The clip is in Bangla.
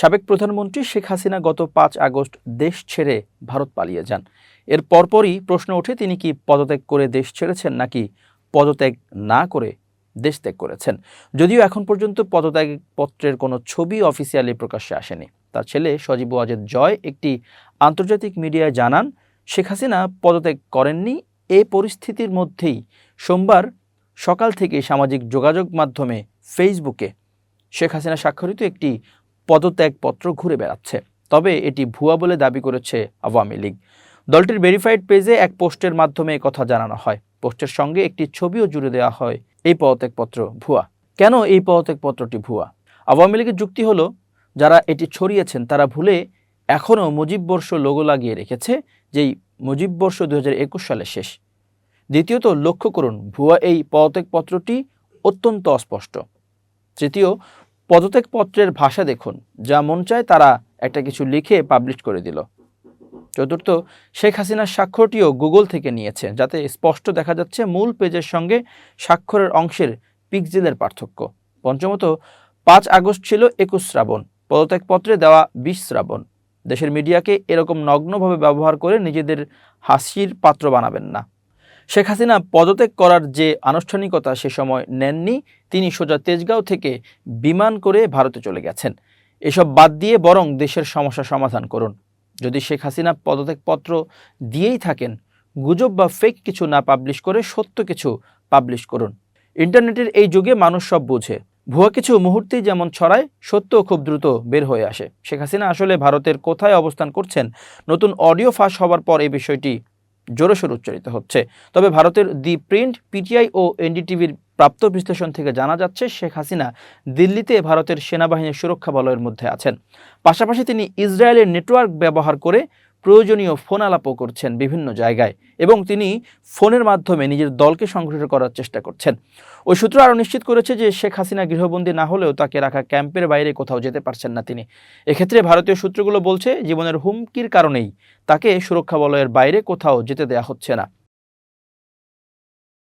সাবেক প্রধানমন্ত্রী শেখ হাসিনা গত পাঁচ আগস্ট দেশ ছেড়ে ভারত পালিয়ে যান। এর পরপরই প্রশ্ন ওঠে, তিনি কি পদত্যাগ করে দেশ ছেড়েছেন নাকি পদত্যাগ না করে দেশ ত্যাগ করেছেন? যদিও এখন পর্যন্ত পদত্যাগ পত্রের কোনো ছবি অফিসিয়ালি প্রকাশ্যে আসেনি। তার ছেলে সজীব ওয়াজেদ জয় একটি আন্তর্জাতিক মিডিয়ায় জানান, শেখ হাসিনা পদত্যাগ করেননি। এ পরিস্থিতির মধ্যেই সোমবার সকাল থেকে সামাজিক যোগাযোগ মাধ্যমে ফেসবুকে শেখ হাসিনা স্বাক্ষরিত একটি পদত্যাগপত্র ঘুরে বেড়াচ্ছে। তবে এটি ভুয়া বলে দাবি করেছে আওয়ামী লীগ। দলটির ভেরিফাইড পেজে এক পোস্টের মাধ্যমে কথা জানানো হয়। পোস্টের সঙ্গে একটি ছবিও জুড়ে দেওয়া হয়। এই পদত্যাগপত্র ভুয়া। কেন এই পদত্যাগপত্রটি ভুয়া? আওয়ামী লীগের যুক্তি হলো, যারা এটি ছড়িয়েছেন তারা ভুলে এখনও মুজিববর্ষ লোগো লাগিয়ে রেখেছে, যেই মুজিববর্ষ দু সালে শেষ। দ্বিতীয়ত, লক্ষ্য করুন, ভুয়া এই পদত্যাগপত্রটি অত্যন্ত অস্পষ্ট। তৃতীয় পদত্যাগপত্রের ভাষা দেখুন, যা মন চায় তারা একটা কিছু লিখে পাবলিশ করে দিল। চতুর্থ, শেখ হাসিনার স্বাক্ষরটিও গুগল থেকে নিয়েছে, যাতে স্পষ্ট দেখা যাচ্ছে মূল পেজের সঙ্গে স্বাক্ষরের অংশের পিক্সেলের পার্থক্য। পঞ্চমত, পাঁচ আগস্ট ছিল একুশ শ্রাবণ, পদত্যাগপত্রে দেওয়া বিশ শ্রাবণ। দেশের মিডিয়াকে এরকম নগ্নভাবে ব্যবহার করে নিজেদের হাসির পাত্র বানাবেন না। শেখ হাসিনা পদত্যাগ করার যে আনুষ্ঠানিকতা সে সময় নেননি, তিনি সোজা তেজগাঁও থেকে বিমান করে ভারতে চলে গেছেন। এসব বাদ দিয়ে বরং দেশের সমস্যা সমাধান করুন। যদি শেখ হাসিনা পদত্যাগপত্র দিয়েই থাকেন, গুজব বা ফেক কিছু না পাবলিশ করে সত্য কিছু পাবলিশ করুন। ইন্টারনেটের এই যুগে মানুষ সব বোঝে। ভুয়া কিছু মুহূর্তেই যেমন ছড়ায় সত্য খুব দ্রুত বের হয়ে আসে। শেখ হাসিনা আসলে ভারতের কোথায় অবস্থান করছেন? নতুন অডিও ফাঁস হওয়ার পর এই বিষয়টি জোরসোর উচ্চারিত হচ্ছে। তবে ভারতের দি প্রিন্ট, পিটিআই ও এনডিটিভির প্রাপ্ত বিশ্লেষণ থেকে জানা যাচ্ছে, শেখ হাসিনা দিল্লিতে ভারতের সেনাবাহিনীর সুরক্ষা বলয়ের মধ্যে আছেন। পাশাপাশি তিনি ইসরায়েলের নেটওয়ার্ক ব্যবহার করে প্রয়োজনীয় ফোন আলাপও করছেন বিভিন্ন জায়গায় এবং তিনি ফোনের মাধ্যমে নিজের দলকে সংগঠিত করার চেষ্টা করছেন। ওই সূত্র আরও নিশ্চিত করেছে যে শেখ হাসিনা গৃহবন্দী না হলেও তাকে রাখা ক্যাম্পের বাইরে কোথাও যেতে পারছেন না তিনি। এক্ষেত্রে ভারতীয় সূত্রগুলো বলছে, জীবনের হুমকির কারণেই তাকে সুরক্ষা বলয়ের বাইরে কোথাও যেতে দেয়া হচ্ছে না।